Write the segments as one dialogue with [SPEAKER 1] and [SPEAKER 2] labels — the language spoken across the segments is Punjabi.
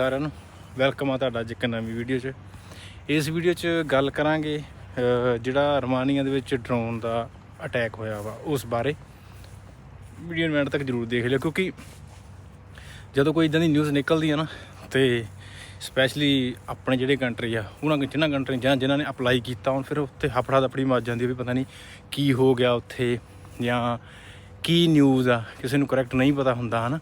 [SPEAKER 1] ਸਾਰਿਆਂ ਨੂੰ। ਵੈਲਕਮ ਆ ਤੁਹਾਡਾ ਅੱਜ ਇੱਕ ਨਵੀਂ ਵੀਡੀਓ 'ਚ। ਇਸ ਵੀਡੀਓ 'ਚ ਗੱਲ ਕਰਾਂਗੇ ਜਿਹੜਾ ਰਮਾਨੀਆ ਦੇ ਵਿੱਚ ਡਰੋਨ ਦਾ ਅਟੈਕ ਹੋਇਆ ਵਾ, ਉਸ ਬਾਰੇ। ਵੀਡੀਓ ਨੂੰ ਐਂਡ ਤੱਕ ਜਰੂਰ ਦੇਖ ਲਿਓ, ਕਿਉਂਕਿ ਜਦੋਂ ਕੋਈ ਇਦਾਂ ਦੀ ਨਿਊਜ਼ ਨਿਕਲਦੀ ਆ ਨਾ, ਤੇ ਸਪੈਸ਼ਲੀ ਆਪਣੇ ਜਿਹੜੇ ਕੰਟਰੀ ਆ, ਉਹਨਾਂ ਜਿਨ੍ਹਾਂ ਕੰਟਰੀ ਜਾਂ ਜਿਨ੍ਹਾਂ ਨੇ ਅਪਲਾਈ ਕੀਤਾ, ਹੁਣ ਫਿਰ ਉੱਥੇ ਹਫੜਾ ਦਫੜੀ ਮੱਚ ਜਾਂਦੀ ਵੀ ਪਤਾ ਨਹੀਂ ਕੀ ਹੋ ਗਿਆ ਉੱਥੇ, ਜਾਂ ਕੀ ਨਿਊਜ਼ ਆ, ਕਿਸੇ ਨੂੰ ਕਰੈਕਟ ਨਹੀਂ ਪਤਾ ਹੁੰਦਾ, ਹਨਾ।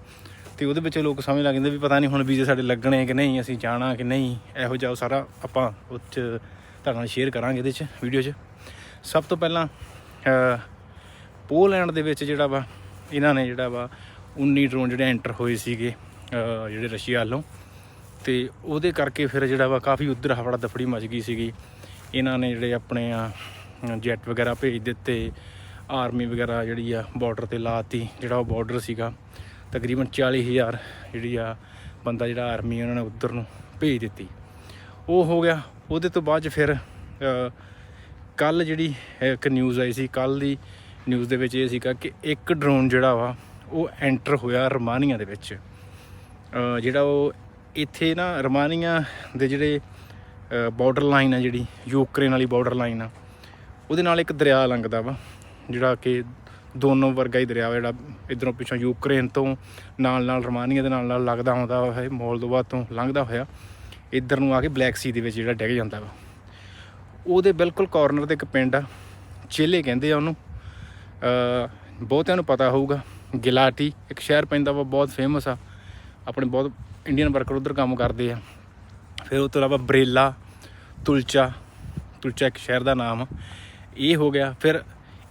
[SPEAKER 1] ਤੇ ਉਹਦੇ ਵਿੱਚ ਲੋਕ ਸਮਝ ਲੱਗ ਜਾਂਦੇ ਵੀ ਪਤਾ ਨਹੀਂ ਹੁਣ ਵੀਜ਼ੇ ਸਾਡੇ ਲੱਗਣੇ ਕਿ ਨਹੀਂ, ਅਸੀਂ ਜਾਣਾ ਕਿ ਨਹੀਂ, ਇਹੋ ਜਿਹਾ ਉਹ ਸਾਰਾ ਆਪਾਂ ਉਹ 'ਚ ਤੁਹਾਡੇ ਨਾਲ ਸ਼ੇਅਰ ਕਰਾਂਗੇ ਇਹਦੇ 'ਚ ਵੀਡੀਓ 'ਚ। ਸਭ ਤੋਂ ਪਹਿਲਾਂ ਪੋਲੈਂਡ ਦੇ ਵਿੱਚ ਜਿਹੜਾ ਵਾ, ਇਹਨਾਂ ਨੇ ਜਿਹੜਾ ਵਾ 19 ਡਰੋਨ ਜਿਹੜੇ ਐਂਟਰ ਹੋਏ ਸੀਗੇ ਜਿਹੜੇ ਰਸ਼ੀਆ ਵੱਲੋਂ। ਤੇ ਉਹਦੇ ਕਰਕੇ ਫਿਰ ਜਿਹੜਾ ਵਾ ਕਾਫੀ ਉਧਰ ਹਫੜਾ ਦਫੜੀ ਮਚ ਗਈ ਸੀਗੀ। ਇਹਨਾਂ ਨੇ ਜਿਹੜੇ ਆਪਣੇ ਆ ਜੈਟ ਵਗੈਰਾ ਭੇਜ ਦਿੱਤੇ ਆਰਮੀ ਵਗੈਰਾ ਜਿਹੜੀ ਆ ਬਾਰਡਰ ਤੇ ਲਾਤੀ, ਜਿਹੜਾ ਉਹ ਬਾਰਡਰ ਸੀਗਾ। ਤਕਰੀਬਨ 40000 ਜਿਹੜੀ ਆ ਬੰਦਾ ਜਿਹੜਾ ਆਰਮੀ ਉਹਨਾਂ ਨੇ ਉੱਧਰ ਨੂੰ ਭੇਜ ਦਿੱਤੀ। ਉਹ ਹੋ ਗਿਆ। ਉਹਦੇ ਤੋਂ ਬਾਅਦ 'ਚ ਫਿਰ ਕੱਲ ਜਿਹੜੀ ਇੱਕ ਨਿਊਜ਼ ਆਈ ਸੀ ਕੱਲ ਦੀ ਨਿਊਜ਼ ਦੇ ਵਿੱਚ ਇਹ ਸੀਗਾ ਕਿ ਇੱਕ ਡਰੋਨ ਜਿਹੜਾ ਵਾ, ਉਹ ਐਂਟਰ ਹੋਇਆ ਰਮਾਨੀਆ ਦੇ ਵਿੱਚ। ਜਿਹੜਾ ਉਹ ਇੱਥੇ ਨਾ ਰਮਾਨੀਆ ਦੇ ਜਿਹੜੇ ਬਾਰਡਰ ਲਾਈਨ ਆ ਜਿਹੜੀ, ਯੂਕਰੇਨ ਵਾਲੀ ਬਾਰਡਰ ਲਾਈਨ ਆ, ਉਹਦੇ ਨਾਲ ਇੱਕ ਦਰਿਆ ਲੰਘਦਾ ਵਾ, ਜਿਹੜਾ ਕਿ ਦੋਨੋਂ ਵਰਗਾ ਹੀ ਦਰਿਆ ਵਾ ਜਿਹੜਾ ਇਧਰੋਂ ਪਿੱਛੋਂ ਯੂਕਰੇਨ ਤੋਂ ਨਾਲ ਨਾਲ ਰਮਾਨੀਆ ਦੇ ਨਾਲ ਨਾਲ ਲੱਗਦਾ ਆਉਂਦਾ ਹੋਇਆ ਮੋਲਦੋਵਾ ਤੋਂ ਲੰਘਦਾ ਹੋਇਆ। ਇੱਧਰ ਨੂੰ ਆ ਕੇ ਬਲੈਕ ਸੀ ਦੇ ਵਿੱਚ ਜਿਹੜਾ ਡਿੱਗ ਜਾਂਦਾ ਵਾ। ਉਹਦੇ ਬਿਲਕੁਲ ਕਾਰਨਰ ਤੇ ਇੱਕ ਪਿੰਡ ਆ, ਚੇਲੇ ਕਹਿੰਦੇ ਆ ਉਹਨੂੰ। ਬਹੁਤਿਆਂ ਨੂੰ ਪਤਾ ਹੋਊਗਾ, ਗਿਲਾਟੀ ਇੱਕ ਸ਼ਹਿਰ ਪੈਂਦਾ ਵਾ, ਬਹੁਤ ਫੇਮਸ ਆ। ਆਪਣੇ ਬਹੁਤ ਇੰਡੀਅਨ ਵਰਕਰ ਉਧਰ ਕੰਮ ਕਰਦੇ ਆ। ਫਿਰ ਉਹ ਤੋਂ ਇਲਾਵਾ ਬਰੇਲਾ, ਤੁਲਚਾ ਤੁਲਚਾ ਇੱਕ ਸ਼ਹਿਰ ਦਾ ਨਾਮ ਆ। ਇਹ ਹੋ ਗਿਆ, ਫਿਰ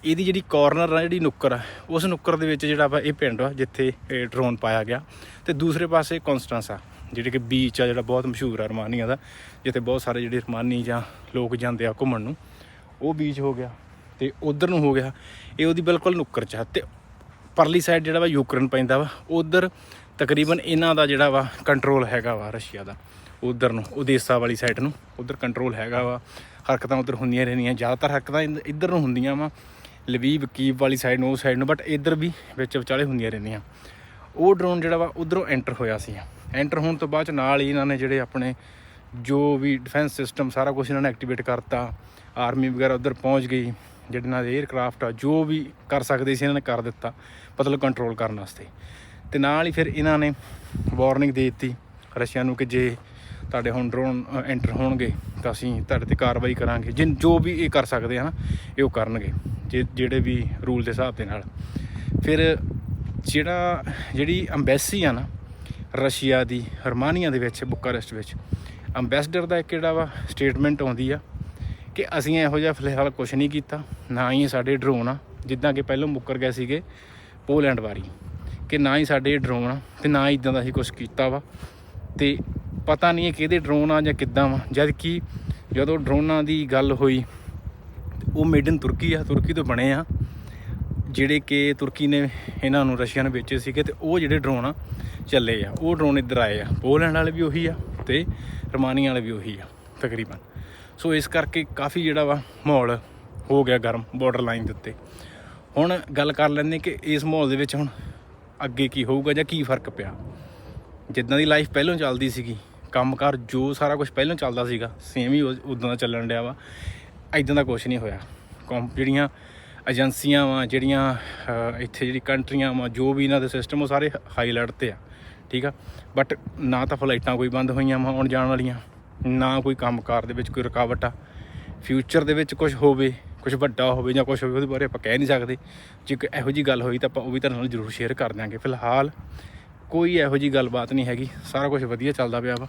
[SPEAKER 1] ਇਹਦੀ ਜਿਹੜੀ ਕਾਰਨਰ ਆ, ਜਿਹੜੀ ਨੁੱਕਰ ਆ, ਉਸ ਨੁੱਕਰ ਦੇ ਵਿੱਚ ਜਿਹੜਾ ਵਾ ਇਹ ਪਿੰਡ ਆ, ਜਿੱਥੇ ਇਹ ਡਰੋਨ ਪਾਇਆ ਗਿਆ। ਤੇ ਦੂਸਰੇ ਪਾਸੇ ਕਨਸਟੈਂਸ ਆ, ਜਿਹੜੇ ਕਿ ਬੀਚ ਆ, ਜਿਹੜਾ ਬਹੁਤ ਮਸ਼ਹੂਰ ਆ ਰਮਾਨੀਆ ਦਾ, ਜਿੱਥੇ ਬਹੁਤ ਸਾਰੇ ਜਿਹੜੇ ਰਮਾਨੀ ਜਾਂ ਲੋਕ ਜਾਂਦੇ ਆ ਘੁੰਮਣ ਨੂੰ। ਉਹ ਬੀਚ ਹੋ ਗਿਆ ਤੇ ਉਧਰ ਨੂੰ ਹੋ ਗਿਆ। ਇਹ ਉਹਦੀ ਬਿਲਕੁਲ ਨੁੱਕਰ ਚ ਆ। ਤੇ ਪਰਲੀ ਸਾਈਡ ਜਿਹੜਾ ਵਾ ਯੂਕਰੇਨ ਪੈਂਦਾ ਵਾ, ਉਧਰ ਤਕਰੀਬਨ ਇਹਨਾਂ ਦਾ ਜਿਹੜਾ ਵਾ ਕੰਟਰੋਲ ਹੈਗਾ ਵਾ ਰਸ਼ੀਆ ਦਾ। ਉਧਰ ਨੂੰ ਉਦੇਸਾ ਵਾਲੀ ਸਾਈਡ ਨੂੰ, ਉਧਰ ਕੰਟਰੋਲ ਹੈਗਾ ਵਾ। ਹਰਕਤਾਂ ਉਧਰ ਹੁੰਦੀਆਂ ਰਹਿੰਦੀਆਂ, ਜ਼ਿਆਦਾਤਰ ਹਰਕਤਾਂ ਇਧ- ਇੱਧਰ ਨੂੰ ਹੁੰਦੀਆਂ ਵਾ। ਲਵੀਵ, ਕੀਵ ਵਾਲੀ ਸਾਈਡ ਨੂੰ, ਉਹ ਸਾਈਡ ਨੂੰ ਬਟ ਇੱਧਰ ਵੀ ਵਿੱਚ ਵਿਚਾਲੇ ਹੁੰਦੀਆਂ ਰਹਿੰਦੀਆਂ। ਉਹ ਡਰੋਨ ਜਿਹੜਾ ਵਾ, ਉਧਰੋਂ ਐਂਟਰ ਹੋਇਆ ਸੀ। ਐਂਟਰ ਹੋਣ ਤੋਂ ਬਾਅਦ ਚ ਨਾਲ ਹੀ ਇਹਨਾਂ ਨੇ ਜਿਹੜੇ ਆਪਣੇ ਜੋ ਵੀ ਡਿਫੈਂਸ ਸਿਸਟਮ ਸਾਰਾ ਕੁਝ ਇਹਨਾਂ ਨੇ ਐਕਟੀਵੇਟ ਕਰਤਾ। ਆਰਮੀ ਵਗੈਰਾ ਉਧਰ ਪਹੁੰਚ ਗਈ, ਜਿਹੜੇ ਇਹਨਾਂ ਦੇ 에ਅਰਕ੍ਰਾਫਟ ਆ, ਜੋ ਵੀ ਕਰ ਸਕਦੇ ਸੀ, ਇਹਨਾਂ ਨੇ ਕਰ ਦਿੱਤਾ, ਮਤਲਬ ਕੰਟਰੋਲ ਕਰਨ ਵਾਸਤੇ। ਤੇ ਨਾਲ ਹੀ ਫਿਰ ਇਹਨਾਂ ਨੇ ਵਾਰਨਿੰਗ ਦੇ ਦਿੱਤੀ ਰਸ਼ੀਆ ਨੂੰ ਕਿ ਜੇ ਤੁਹਾਡੇ ਹੁਣ ਡਰੋਨ ਐਂਟਰ ਹੋਣਗੇ ਤਾਂ ਅਸੀਂ ਤੁਹਾਡੇ ਤੇ ਕਾਰਵਾਈ ਕਰਾਂਗੇ। ਜਿਨ ਜੋ ਵੀ ਇਹ ਕਰ ਸਕਦੇ ਹਨ ਇਹ ਉਹ ਕਰਨਗੇ, ਜੇ ਜਿਹੜੇ ਵੀ ਰੂਲ ਦੇ ਹਿਸਾਬ ਦੇ ਨਾਲ। ਫਿਰ ਜਿਹੜਾ ਜਿਹੜੀ ਅੰਬੈਸੀ ਆ ਨਾ, ਰਸ਼ੀਆ ਦੀ, ਹਰਮਾਨੀਆ ਦੇ ਵਿੱਚ, ਬੁਕਾਰੈਸਟ ਵਿੱਚ ਅੰਬੈਸਡਰ ਦਾ ਇੱਕ ਜਿਹੜਾ ਵਾ ਸਟੇਟਮੈਂਟ ਆਉਂਦੀ ਆ ਕਿ ਅਸੀਂ ਇਹੋ ਜਿਹਾ ਫਿਲਹਾਲ ਕੁਝ ਨਹੀਂ ਕੀਤਾ, ਨਾ ਹੀ ਸਾਡੇ ਡਰੋਨ ਆ, ਜਿੱਦਾਂ ਕਿ ਪਹਿਲਾਂ ਮੁੱਕਰ ਗਏ ਸੀਗੇ ਪੋਲੈਂਡ ਵਾਰੀ, ਕਿ ਨਾ ਹੀ ਸਾਡੇ ਡਰੋਨ ਆ, ਤੇ ਨਾ ਹੀ ਇਦਾਂ ਦਾ ਅਸੀਂ ਕੁਝ ਕੀਤਾ ਵਾ। ਤੇ ਪਤਾ ਨਹੀਂ ਇਹ ਕਿਹਦੇ ਡਰੋਨ ਆ ਜਾਂ ਕਿੱਦਾਂ ਵਾ। ਜਦ ਕਿ ਜਦੋਂ ਡਰੋਨਾਂ ਦੀ ਗੱਲ ਹੋਈ, ਉਹ ਮੇਡ ਇਨ ਤੁਰਕੀ ਆ ਤੁਰਕੀ ਤੋਂ ਬਣੇ ਆ। ਜਿਹੜੇ ਕਿ ਤੁਰਕੀ ਨੇ ਇਹਨਾਂ ਨੂੰ ਰਸ਼ੀਆ ਨੂੰ ਵੇਚੇ ਸੀਗੇ ਤੇ ਉਹ ਜਿਹੜੇ ਡਰੋਨ ਆ, ਚੱਲੇ ਆ। ਉਹ ਡਰੋਨ ਇੱਧਰ ਆਏ ਆ। ਪੋਲੈਂਡ ਵਾਲੇ ਵੀ ਉਹੀ ਆ ਤੇ ਰਮਾਨੀਆ ਵਾਲੇ ਵੀ ਉਹੀ ਆ, ਤਕਰੀਬਨ। ਸੋ ਇਸ ਕਰਕੇ ਕਾਫੀ ਜਿਹੜਾ ਵਾ, ਮਾਹੌਲ ਹੋ ਗਿਆ ਗਰਮ ਬਾਰਡਰ ਲਾਈਨ ਦੇ ਉੱਤੇ। ਹੁਣ ਗੱਲ ਕਰ ਲੈਂਦੇ ਕਿ ਇਸ ਮਾਹੌਲ ਦੇ ਵਿੱਚ ਹੁਣ ਅੱਗੇ ਕੀ ਹੋਊਗਾ ਜਾਂ ਕੀ ਫ਼ਰਕ ਪਿਆ। ਜਿੱਦਾਂ ਦੀ ਲਾਈਫ ਪਹਿਲਾਂ ਚੱਲਦੀ ਸੀਗੀ ਕੰਮਕਾਰ ਜੋ ਸਾਰਾ ਕੁਝ ਪਹਿਲਾਂ ਚੱਲਦਾ ਸੀਗਾ ਸੇਮ ਹੀ ਉਦਾਂ ਦਾ ਚੱਲਣ ਡਿਆ ਵਾ। ਐਦਾਂ ਦਾ ਕੁਝ ਨਹੀਂ ਹੋਇਆ। ਕੌਮ ਜਿਹੜੀਆਂ ਏਜੰਸੀਆਂ ਵਾ, ਜਿਹੜੀਆਂ ਇੱਥੇ ਜਿਹੜੀ ਕੰਟਰੀਆਂ ਵਾ, ਜੋ ਵੀ ਇਹਨਾਂ ਦੇ ਸਿਸਟਮ ਉਹ ਸਾਰੇ ਹਾਈ ਅਲਰਟ ਤੇ ਆ, ਠੀਕ ਆ? ਬਟ ਨਾ ਤਾਂ ਫਲਾਈਟਾਂ ਕੋਈ ਬੰਦ ਹੋਈਆਂ ਵਾ ਆਉਣ ਜਾਣ ਵਾਲੀਆਂ, ਨਾ ਕੋਈ ਕੰਮਕਾਰ ਦੇ ਵਿੱਚ ਕੋਈ ਰੁਕਾਵਟ ਆ। ਫਿਊਚਰ ਦੇ ਵਿੱਚ ਕੁਝ ਹੋਵੇ ਕੁਝ ਵੱਡਾ ਹੋਵੇ ਜਾਂ ਕੁਝ ਹੋਵੇ, ਉਹਦੇ ਬਾਰੇ ਆਪਾਂ ਕਹਿ ਨਹੀਂ ਸਕਦੇ। ਜੇ ਕੋਈ ਇਹੋ ਜੀ ਗੱਲ ਹੋਈ ਤਾਂ ਆਪਾਂ ਉਹ ਵੀ ਤੁਹਾਡੇ ਨਾਲ ਜ਼ਰੂਰ ਸ਼ੇਅਰ ਕਰ ਦਿਆਂਗੇ। ਫਿਲਹਾਲ ਕੋਈ ਇਹੋ ਜੀ ਗੱਲਬਾਤ ਨਹੀਂ ਹੈਗੀ। ਸਾਰਾ ਕੁਝ ਵਧੀਆ ਚੱਲਦਾ ਪਿਆ ਵਾ।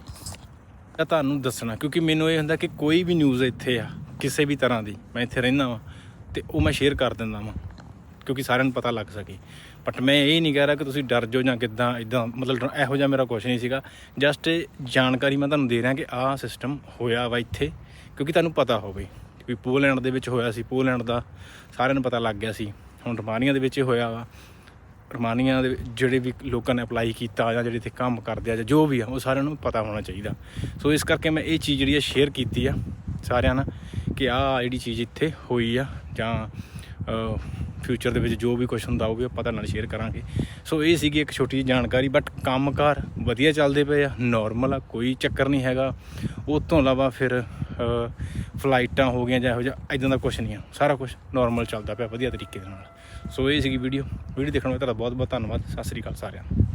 [SPEAKER 1] ਤਾਂ ਤੁਹਾਨੂੰ ਦੱਸਣਾ, ਕਿਉਂਕਿ ਮੈਨੂੰ ਇਹ ਹੁੰਦਾ ਕਿ ਕੋਈ ਵੀ ਨਿਊਜ਼ ਇੱਥੇ ਆ, ਕਿਸੇ ਵੀ ਤਰ੍ਹਾਂ ਦੀ, ਮੈਂ ਇੱਥੇ ਰਹਿੰਦਾ ਵਾਂ, ਤੇ ਉਹ ਮੈਂ ਸ਼ੇਅਰ ਕਰ ਦਿੰਦਾ ਵਾਂ, ਕਿਉਂਕਿ ਸਾਰਿਆਂ ਨੂੰ ਪਤਾ ਲੱਗ ਸਕੇ। ਬਟ ਮੈਂ ਇਹ ਨਹੀਂ ਕਹਿ ਰਿਹਾ ਕਿ ਤੁਸੀਂ ਡਰ ਜਾਓ ਜਾਂ ਕਿੱਦਾਂ ਇਦਾਂ ਮਤਲਬ ਇਹੋ ਜਿਹਾ ਮੇਰਾ ਕੁਝ ਨਹੀਂ ਸੀਗਾ। ਜਸਟ ਜਾਣਕਾਰੀ ਮੈਂ ਤੁਹਾਨੂੰ ਦੇ ਰਿਹਾ ਕਿ ਆਹ ਸਿਸਟਮ ਹੋਇਆ ਵਾ ਇੱਥੇ, ਕਿਉਂਕਿ ਤੁਹਾਨੂੰ ਪਤਾ ਹੋਵੇ ਵੀ ਪੋਲੈਂਡ ਦੇ ਵਿੱਚ ਹੋਇਆ ਸੀ ਪੋਲੈਂਡ ਦਾ ਸਾਰਿਆਂ ਨੂੰ ਪਤਾ ਲੱਗ ਗਿਆ ਸੀ। ਹੁਣ ਰਮਾਨੀਆ ਦੇ ਵਿੱਚ ਹੋਇਆ ਵਾ। ਰਮਾਨੀਆ ਦੇ ਜਿਹੜੇ ਵੀ ਲੋਕਾਂ ਨੇ ਅਪਲਾਈ ਕੀਤਾ ਜਾਂ ਜਿਹੜੇ ਇੱਥੇ ਕੰਮ ਕਰਦੇ ਆ ਜਾਂ ਜੋ ਵੀ ਆ, ਉਹ ਸਾਰਿਆਂ ਨੂੰ ਪਤਾ ਹੋਣਾ ਚਾਹੀਦਾ। ਸੋ ਇਸ ਕਰਕੇ ਮੈਂ ਇਹ ਚੀਜ਼ ਜਿਹੜੀ ਆ ਸ਼ੇਅਰ ਕੀਤੀ ਆ ਸਾਰਿਆਂ ਨਾਲ ਕਿ ਆਹ ਜਿਹੜੀ ਚੀਜ਼ ਇੱਥੇ ਹੋਈ ਆ ਜਾਂ ਫਿਊਚਰ ਦੇ ਵਿੱਚ ਜੋ ਵੀ ਕੁਝ ਹੁੰਦਾ ਉਹ ਵੀ ਆਪਾਂ ਤੁਹਾਡੇ ਨਾਲ ਸ਼ੇਅਰ ਕਰਾਂਗੇ। ਸੋ ਇਹ ਸੀਗੀ ਇੱਕ ਛੋਟੀ ਜਿਹੀ ਜਾਣਕਾਰੀ ਬਟ ਕੰਮਕਾਰ ਵਧੀਆ ਚੱਲਦੇ ਪਏ ਆ ਨਾਰਮਲ ਆ, ਕੋਈ ਚੱਕਰ ਨਹੀਂ ਹੈਗਾ। ਉਹ ਤੋਂ ਇਲਾਵਾ ਫਿਰ ਫਲਾਈਟਾਂ ਹੋ ਗਈਆਂ ਜਾਂ ਇਹੋ ਜਿਹਾ ਇਦਾਂ ਦਾ ਕੁਝ ਨਹੀਂ ਆ। ਸਾਰਾ ਕੁਝ ਨਾਰਮਲ ਚੱਲਦਾ ਪਿਆ, ਵਧੀਆ ਤਰੀਕੇ ਦੇ ਨਾਲ। ਸੋ ਇਹ ਸੀਗੀ ਵੀਡੀਓ ਵੀਡੀਓ ਦੇਖਣ ਲਈ ਤੁਹਾਡਾ ਬਹੁਤ ਬਹੁਤ ਧੰਨਵਾਦ। ਸਤਿ ਸ੍ਰੀ ਅਕਾਲ ਸਾਰਿਆਂ ਨੂੰ।